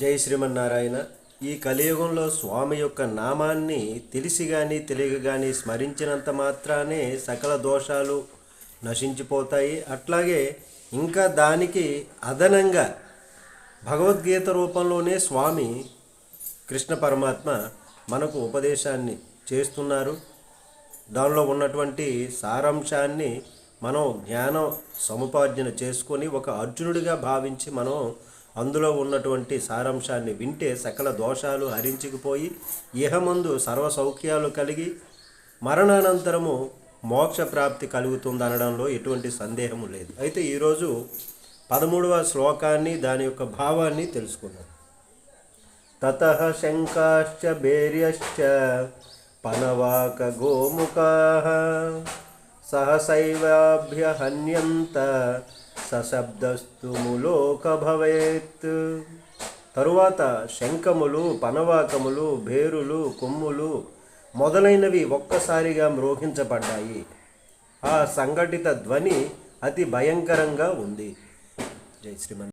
జై శ్రీమన్నారాయణ. ఈ కలియుగంలో స్వామి యొక్క నామాన్ని తెలిసి కానీ తెలియక కానీ స్మరించినంత మాత్రానే సకల దోషాలు నశించిపోతాయి. అట్లాగే ఇంకా దానికి అదనంగా భగవద్గీత రూపంలోనే స్వామి కృష్ణ పరమాత్మ మనకు ఉపదేశాన్ని చేస్తున్నారు. దానిలో ఉన్నటువంటి సారాంశాన్ని మనం జ్ఞానం సముపార్జన చేసుకొని ఒక అర్జునుడిగా భావించి మనం అందులో ఉన్నటువంటి సారాంశాన్ని వింటే సకల దోషాలు హరించుకుపోయి ఇహమందు సర్వ సౌఖ్యాలు కలిగి మరణానంతరము మోక్ష ప్రాప్తి కలుగుతుందనడంలో ఎటువంటి సందేహము లేదు. అయితే ఈరోజు పదమూడవ శ్లోకాన్ని దాని యొక్క భావాన్ని తెలుసుకున్నాం తత శంకాశ్చ భేర్యశ్చ పనవాక గోముఖా సహసైవాభ్యహన్యంత సశబ్దస్తు ములోక భవేత్ తరువాత శంఖములు పనవాకములు భేరులు కొమ్ములు మొదలైనవి ఒక్కసారిగా మ్రోహించబడ్డాయి. ఆ సంఘటిత ధ్వని అతి భయంకరంగా ఉంది. జై శ్రీమన్